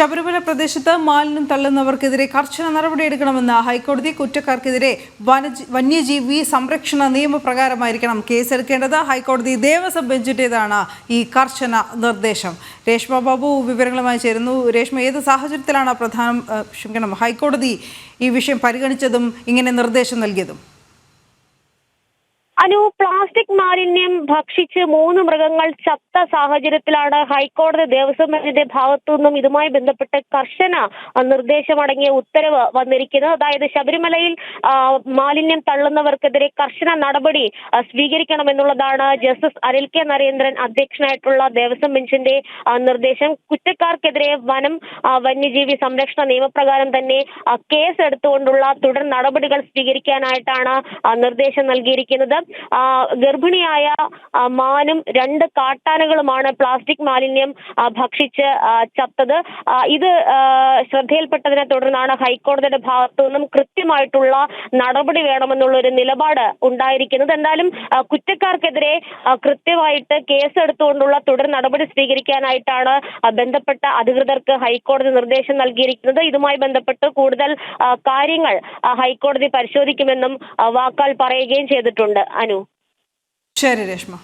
ശബരിമല പ്രദേശത്ത് മാലിന്യം തള്ളുന്നവർക്കെതിരെ കർശന നടപടിയെടുക്കണമെന്ന് ഹൈക്കോടതി കുറ്റക്കാർക്കെതിരെ വന്യജീവി സംരക്ഷണ നിയമപ്രകാരമായിരിക്കണം കേസെടുക്കേണ്ടത്. ഹൈക്കോടതി ദേവസ്വം ബെഞ്ചിന്റേതാണ് ഈ കർശന നിർദ്ദേശം. രേഷ്മ ബാബു വിവരങ്ങളുമായി ചേരുന്നു. രേഷ്മ ഏത് സാഹചര്യത്തിലാണ് പ്രധാനം ക്ഷമിക്കണം ഹൈക്കോടതി ഈ വിഷയം പരിഗണിച്ചതും ഇങ്ങനെ നിർദ്ദേശം നൽകിയതും? അനു പ്ലാസ്റ്റിക് മാലിന്യം ഭക്ഷിച്ച് മൂന്ന് മൃഗങ്ങൾ ചത്ത സാഹചര്യത്തിലാണ് ഹൈക്കോടതി ദേവസ്വം ബോർഡിന്റെ ഭാഗത്തു നിന്നും ഇതുമായി ബന്ധപ്പെട്ട് കർശന നിർദ്ദേശമടങ്ങിയ ഉത്തരവ് വന്നിരിക്കുന്നത്. അതായത് ശബരിമലയിൽ മാലിന്യം തള്ളുന്നവർക്കെതിരെ കർശന നടപടി സ്വീകരിക്കണമെന്നുള്ളതാണ് ജസ്റ്റിസ് അനിൽ കെ നരേന്ദ്രൻ അധ്യക്ഷനായിട്ടുള്ള ദേവസ്വം ബെഞ്ചിന്റെ നിർദ്ദേശം. കുറ്റക്കാർക്കെതിരെ വനം വന്യജീവി സംരക്ഷണ നിയമപ്രകാരം തന്നെ കേസ് എടുത്തുകൊണ്ടുള്ള തുടർ നടപടികൾ സ്വീകരിക്കാനായിട്ടാണ് നിർദ്ദേശം നൽകിയിരിക്കുന്നത്. ഗർഭിണിയായ മാനും രണ്ട് കാട്ടാനകളുമാണ് പ്ലാസ്റ്റിക് മാലിന്യം ഭക്ഷിച്ച് ചത്തത്. ഇത് ശ്രദ്ധയിൽപ്പെട്ടതിനെ തുടർന്നാണ് ഹൈക്കോടതിയുടെ ഭാഗത്തു നിന്നും കൃത്യമായിട്ടുള്ള നടപടി വേണമെന്നുള്ള ഒരു നിലപാട് ഉണ്ടായിരിക്കുന്നത്. എന്തായാലും കുറ്റക്കാർക്കെതിരെ കൃത്യമായിട്ട് കേസെടുത്തുകൊണ്ടുള്ള തുടർ നടപടി സ്വീകരിക്കാനായിട്ടാണ് ബന്ധപ്പെട്ട അധികൃതർക്ക് ഹൈക്കോടതി നിർദ്ദേശം നൽകിയിരിക്കുന്നത്. ഇതുമായി ബന്ധപ്പെട്ട് കൂടുതൽ കാര്യങ്ങൾ ഹൈക്കോടതി പരിശോധിക്കുമെന്നും വാക്കാൽ പറയുകയും ചെയ്തിട്ടുണ്ട്. അനു. ശരി രേഷ്മ.